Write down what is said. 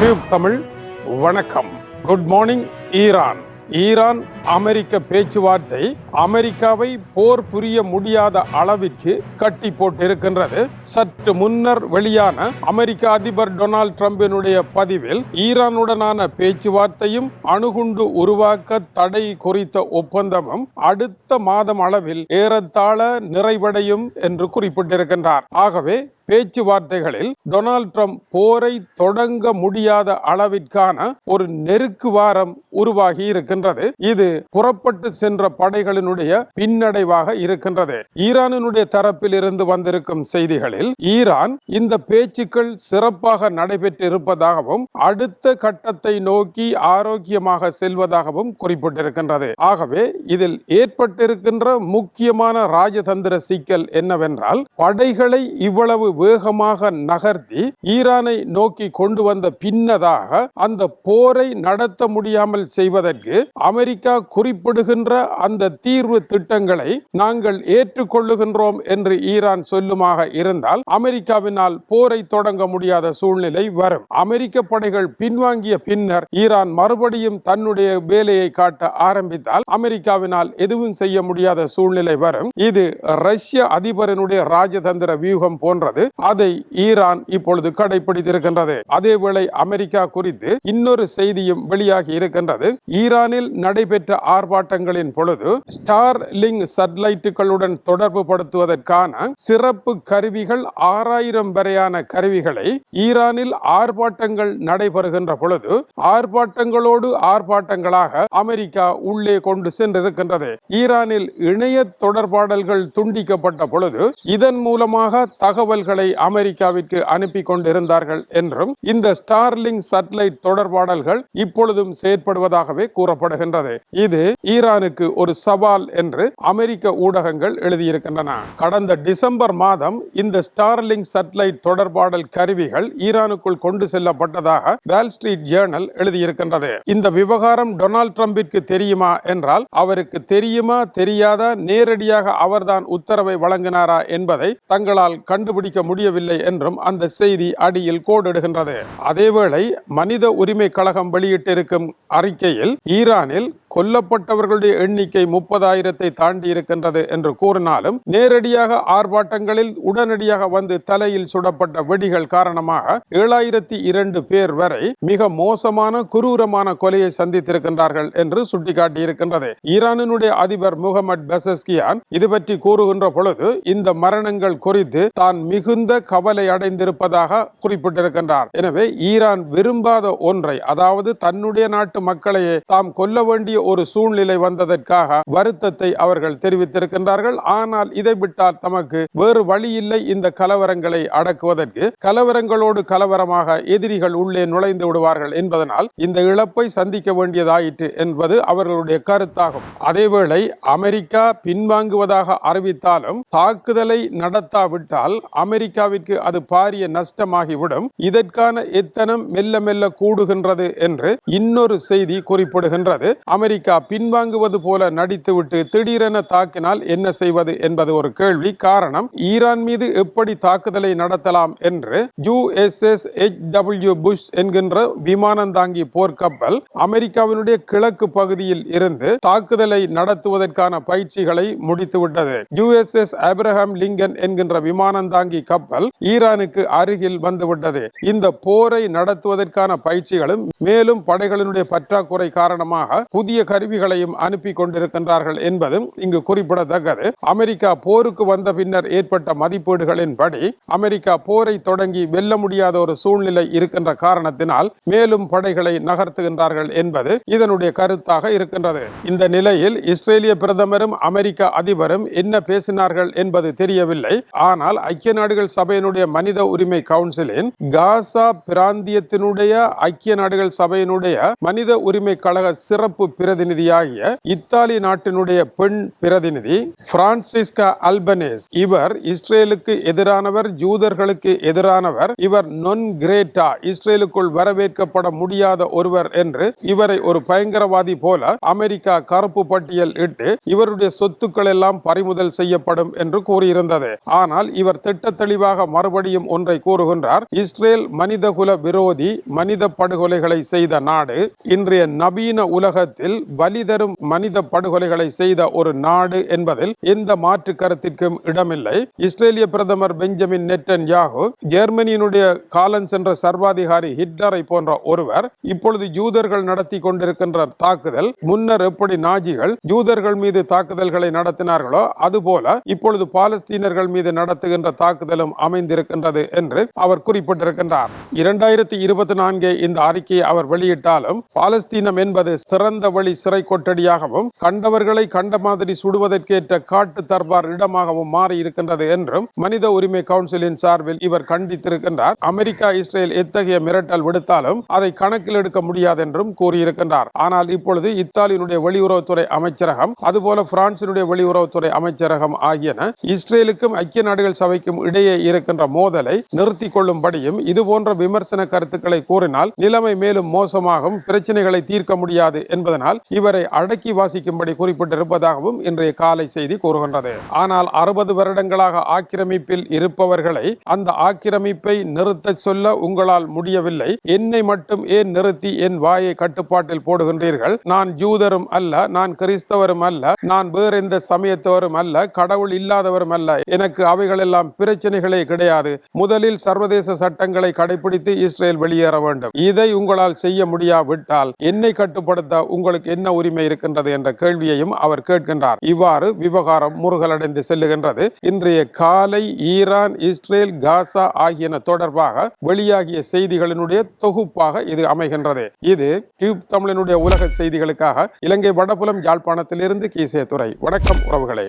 Tube Tamil வணக்கம். Good morning Iran. Iran அமெரிக்க பேச்சுவார்த்தை அமெரிக்காவை போர் புரிய முடியாத அளவிற்கு கட்டி போட்டிருக்கின்றது. சற்று முன்னர் வெளியான அமெரிக்க அதிபர் டொனால்ட் டிரம்பினுடைய பதிவில் ஈரானுடனான பேச்சுவார்த்தையும் அணுகுண்டு உருவாக்க தடை குறித்த ஒப்பந்தமும் அடுத்த மாதம் அளவில் ஏறத்தாழ நிறைவடையும் என்று குறிப்பிட்டிருக்கின்றார். ஆகவே பேச்சுவார்த்தைகளில் டொனால்ட் ட்ரம்ப் போரை தொடங்க முடியாத அளவிற்கான ஒரு நெருக்கு வாரம் உருவாகி இருக்கின்றது. இது புறப்பட்டு சென்ற படைகளினுடைய பின்னடைவாக இருக்கின்றது. ஈரானினுடைய தரப்பில் இருந்து வந்திருக்கும் செய்திகளில் ஈரான் இந்த பேச்சுக்கள் சிறப்பாக நடைபெற்று இருப்பதாகவும் அடுத்த கட்டத்தை நோக்கி ஆரோக்கியமாக செல்வதாகவும் குறிப்பிட்டிருக்கின்றது. ஆகவே இதில் ஏற்பட்டிருக்கின்ற முக்கியமான ராஜதந்திர சிக்கல் என்னவென்றால் படைகளை இவ்வளவு வேகமாக நகர்த்தி ஈரானை நோக்கி கொண்டு வந்த பின்னதாக அந்த போரை நடத்த முடியாமல் செய்வதற்கு அமெரிக்கா குறிப்பிடுகின்ற அந்த தீர்வு திட்டங்களை நாங்கள் ஏற்றுக்கொள்ளுகின்றோம் என்று ஈரான் சொல்லுமாக இருந்தால் அமெரிக்காவினால் போரை தொடங்க முடியாத சூழ்நிலை வரும். அமெரிக்க படைகள் பின்வாங்கிய பின்னர் ஈரான் மறுபடியும் தன்னுடைய வேலையை காட்ட ஆரம்பித்தால் அமெரிக்காவினால் எதுவும் செய்ய முடியாத சூழ்நிலை வரும். இது ரஷ்ய அதிபரனுடைய ராஜதந்திர வியூகம் போன்றது. அதை ஈரான் இப்பொழுது கடைபிடித்திருக்கின்றது அதேவேளை அமெரிக்கா குறித்து இன்னொரு செய்தியும் வெளியாகி இருக்கின்றது. ஈரானில் நடைபெற்ற ஆர்ப்பாட்டங்களின் பொழுது ஸ்டார்லிங் சட்டலைட்டுகளுடன் தொடர்பு படுத்துவதற்கான சிறப்பு கருவிகள் ஆறாயிரம் வரையான கருவிகளை ஈரானில் ஆர்ப்பாட்டங்கள் நடைபெறுகின்ற பொழுது ஆர்ப்பாட்டங்களோடு ஆர்ப்பாட்டங்களாக அமெரிக்கா உள்ளே கொண்டு சென்றிருக்கின்றது. ஈரானில் இணைய தொடர்பாடல்கள் துண்டிக்கப்பட்ட பொழுது இதன் மூலமாக தகவல்களை அமெரிக்காவிற்கு அனுப்பி கொண்டிருந்தார்கள் என்றும் இந்த ஸ்டார்லிங் சட்டலைட் தொடர்பாடல்கள் இப்பொழுதும் செயற்படுவதாகவே கூறப்படுகின்றது. இது ஈரானுக்கு ஒரு சவால் என்று அமெரிக்க ஊடகங்கள் எழுதியிருக்கின்றன. கடந்த டிசம்பர் மாதம் இந்த ஸ்டார்லிங் சேட்டலைட் தொடர்பாடல் கருவிகள் ஈரானுக்குள் கொண்டு செல்லப்பட்டதாக வால் ஸ்ட்ரீட் ஜேர்னல் எழுதியிருக்கின்றது. இந்த விவகாரம் டொனால்ட் ட்ரம்பிற்கு தெரியுமா என்றால் அவருக்கு தெரியுமா தெரியாதா நேரடியாக அவர்தான் உத்தரவை வழங்கினாரா என்பதை தங்களால் கண்டுபிடிக்க முடியவில்லை என்றும் அந்த செய்தி அடியில் கோடிடுகின்றது. அதேவேளை மனித உரிமை கழகம் வெளியிட்டிருக்கும் அறிக்கையில் ஈரானில் கொல்லப்பட்டவர்களுடைய எண்ணிக்கை முப்பதாயிரத்தை தாண்டி இருக்கின்றது என்று கூறினாலும் நேரடியாக ஆர்ப்பாட்டங்களில் உடனடியாக வந்து தலையில் சுடப்பட்ட வெடிகள் காரணமாக ஏழாயிரத்தி இரண்டு பேர் வரை மிக மோசமான குரூரமான கொலையை சந்தித்திருக்கின்றார்கள் என்று சுட்டிக்காட்டியிருக்கின்றது. ஈரானினுடைய அதிபர் முகமது பெசஸ்கியான் இது பற்றி கூறுகின்ற பொழுது இந்த மரணங்கள் குறித்து தான் மிகுந்த கவலை அடைந்திருப்பதாக குறிப்பிட்டிருக்கின்றார். எனவே ஈரான் விரும்பாத ஒன்றை அதாவது தன்னுடைய நாட்டு மக்களையே தாம் கொல்ல வேண்டிய ஒரு சூழ்நிலை வந்ததற்காக வருத்தத்தை அவர்கள் தெரிவித்திருக்கின்றார்கள். ஆனால் இதை விட்டால் தமக்கு வேறு வழியில்லை இந்த கலவரங்களை அடக்குவதற்கு. கலவரங்களோடு கலவரமாக எதிரிகள் உள்ளே நுழைந்து விடுவார்கள் என்பதனால் இந்த இழப்பை சந்திக்க வேண்டியதாயிற்று என்பது அவர்களுடைய கருத்தாகும். அதேவேளை அமெரிக்கா பின்வாங்குவதாக அறிவித்தாலும் தாக்குதலை நடத்தாவிட்டால் அமெரிக்காவிற்கு அது பாரிய நஷ்டமாகிவிடும். இதற்கான எத்தனம் மெல்ல மெல்ல கூடுகின்றது என்று இன்னொரு செய்தி குறிப்பிடுகின்றது. அமெரிக்க அமெரிக்கா பின்வாங்குவது போல நடித்துவிட்டு திடீரென தாக்கினால் என்ன செய்வது என்பது ஒரு கேள்வி. காரணம் ஈரான் மீது எப்படி தாக்குதலை நடத்தலாம் என்று யுஎஸ்எஸ் எச் டபிள்யூ புஷ் என்கின்ற விமானம் தாங்கி போர்க்கப்பல் அமெரிக்காவினுடைய கிழக்கு பகுதியில் இருந்து தாக்குதலை நடத்துவதற்கான பயிற்சிகளை முடித்துவிட்டது. யுஎஸ்எஸ் அப்ரஹாம் லிங்கன் என்கின்ற விமானம் தாங்கி கப்பல் ஈரானுக்கு அருகில் வந்துவிட்டது. இந்த போரை நடத்துவதற்கான பயிற்சிகளும் மேலும் படைகளினுடைய பற்றாக்குறை காரணமாக புதிய புதிய கருவிகளையும் அனுப்பி கொண்டிருக்கின்றார்கள் என்பதும் இங்கு குறிப்பிடத்தக்கது. அமெரிக்கா போருக்கு வந்த பின்னர் ஏற்பட்ட மதிப்பீடுகளின்படி அமெரிக்கா போரை தொடங்கி வெல்ல முடியாத ஒரு சூழ்நிலை இருக்கின்ற காரணத்தினால் மேலும் படைகளை நகர்த்துகின்றார்கள் என்பது இதனுடைய கருத்தாக இருக்கின்றது. இந்த நிலையில் இஸ்ரேலிய பிரதமரும் அமெரிக்க அதிபரும் என்ன பேசினார்கள் என்பது தெரியவில்லை. ஆனால் ஐக்கிய நாடுகள் சபையினுடைய மனித உரிமை கவுன்சிலின் காசா பிராந்தியத்தினுடைய ஐக்கிய நாடுகள் சபையினுடைய மனித உரிமை கழக சிறப்பு பிரதி பிரதிநிதியாகிய இத்தாலி நாட்டினுடைய பெண் பிரதிநிதி பிரான்சிஸ்கா அல்பனேஸ். இவர் இஸ்ரேலுக்கு எதிரானவர் யூதர்களுக்கு எதிரானவர். இவர் நொன் கிரேட்டா இஸ்ரேலுக்குள் வரவேற்கப்பட முடியாத ஒருவர் என்று இவரை ஒரு பயங்கரவாதி போல அமெரிக்கா கருப்பு பட்டியல் இட்டு இவருடைய சொத்துக்கள் எல்லாம் பறிமுதல் செய்யப்படும் என்று கூறியிருந்தது. ஆனால் இவர் திட்ட தெளிவாக மறுபடியும் ஒன்றை கூறுகின்றார். இஸ்ரேல் மனிதகுல விரோதி மனித படுகொலைகளை செய்த நாடு இன்றைய நவீன உலகத்தில் வலி தரும் மனித படுகொலைகளை செய்த ஒரு நாடு என்பதில் எந்த மாற்று கருத்திற்கும் இடமில்லை. இஸ்ரேலிய பிரதமர் பெஞ்சமின் நெட்டன் யாகு ஜெர்மனியினுடைய காலன் சென்ற சர்வாதிகாரி ஹிட்லரை போன்ற ஒருவர் இப்பொழுது ஜூதர்கள் நடத்தி கொண்டிருக்கின்ற தாக்குதல் முன்னர் எப்படி நாஜிகள் ஜூதர்கள் மீது தாக்குதல்களை நடத்தினார்களோ அதுபோல இப்பொழுது பாலஸ்தீனர்கள் மீது நடத்துகின்ற தாக்குதலும் அமைந்திருக்கின்றது என்று அவர் குறிப்பிட்டிருக்கின்றார். இரண்டாயிரத்தி இருபத்தி நான்கே இந்த அறிக்கையை அவர் வெளியிட்டாலும் பாலஸ்தீனம் என்பது சிறந்த வழி கொட்டடி சிறை கொட்டடியாகவும் கண்டவர்களை கண்ட மாதிரி சுடுவதற்கேற்ற காட்டு தர்பார் இடமாகவும் மாறி இருக்கின்றது என்றும் மனித உரிமை கவுன்சிலின் சார்பில் இவர் கண்டித்திருக்கின்றார். அமெரிக்கா இஸ்ரேல் எத்தகைய மிரட்டல் விடுத்தாலும் அதை கணக்கில் எடுக்க முடியாது என்றும் கூறியிருக்கின்றார். ஆனால் இப்பொழுது இத்தாலியினுடைய வெளியுறவுத்துறை அமைச்சரகம் அதுபோல பிரான்சினுடைய வெளியுறவுத்துறை அமைச்சரகம் ஆகியன இஸ்ரேலுக்கும் ஐக்கிய நாடுகள் சபைக்கும் இடையே இருக்கின்ற மோதலை நிறுத்திக் கொள்ளும்படியும் இதுபோன்ற விமர்சன கருத்துக்களை கூறினால் நிலைமை மேலும் மோசமாகும் பிரச்சனைகளை தீர்க்க முடியாது என்பதனால் இவரை அடக்கி வாசிக்கும்படி குறிப்பிட்டிருப்பதாகவும் இன்றைய காலை செய்தி கூறுகின்றது. ஆனால் அறுபது வருடங்களாக ஆக்கிரமிப்பில் இருப்பவர்களை அந்த ஆக்கிரமிப்பை நிறுத்த சொல்ல உங்களால் முடியவில்லை. என்னை மட்டும் ஏன் நிறுத்தி என் வாயை கட்டுப்பாட்டில் போடுகின்றீர்கள்? நான் ஜூதரும் அல்ல நான் கிறிஸ்தவரும் அல்ல நான் வேறு எந்த சமயத்தவரும் அல்ல கடவுள் இல்லாதவரும் அல்ல. எனக்கு அவைகளெல்லாம் பிரச்சனைகளே கிடையாது. முதலில் சர்வதேச சட்டங்களை கடைபிடித்து இஸ்ரேல் வெளியேற வேண்டும். இதை உங்களால் செய்ய முடியாவிட்டால் என்னை கட்டுப்படுத்த உங்களுக்கு என்ன உரிமை இருக்கின்றது என்ற கேள்வியையும் அவர் கேட்கின்றார். இவ்வாறு விவகாரம் முருகலடைந்து செல்லுகின்றது. இன்றைய காலை ஈரான் இஸ்ரேல் காசா ஆகியன தொடர்பாக வெளியாகிய செய்திகளினுடைய தொகுப்பாக இது அமைகின்றது. இது டியூப் தமிழனுடைய உலக செய்திகளுக்காக இலங்கை வடபுலம் யாழ்ப்பாணத்திலிருந்து கீசே துறை வணக்கம் உறவுகளே.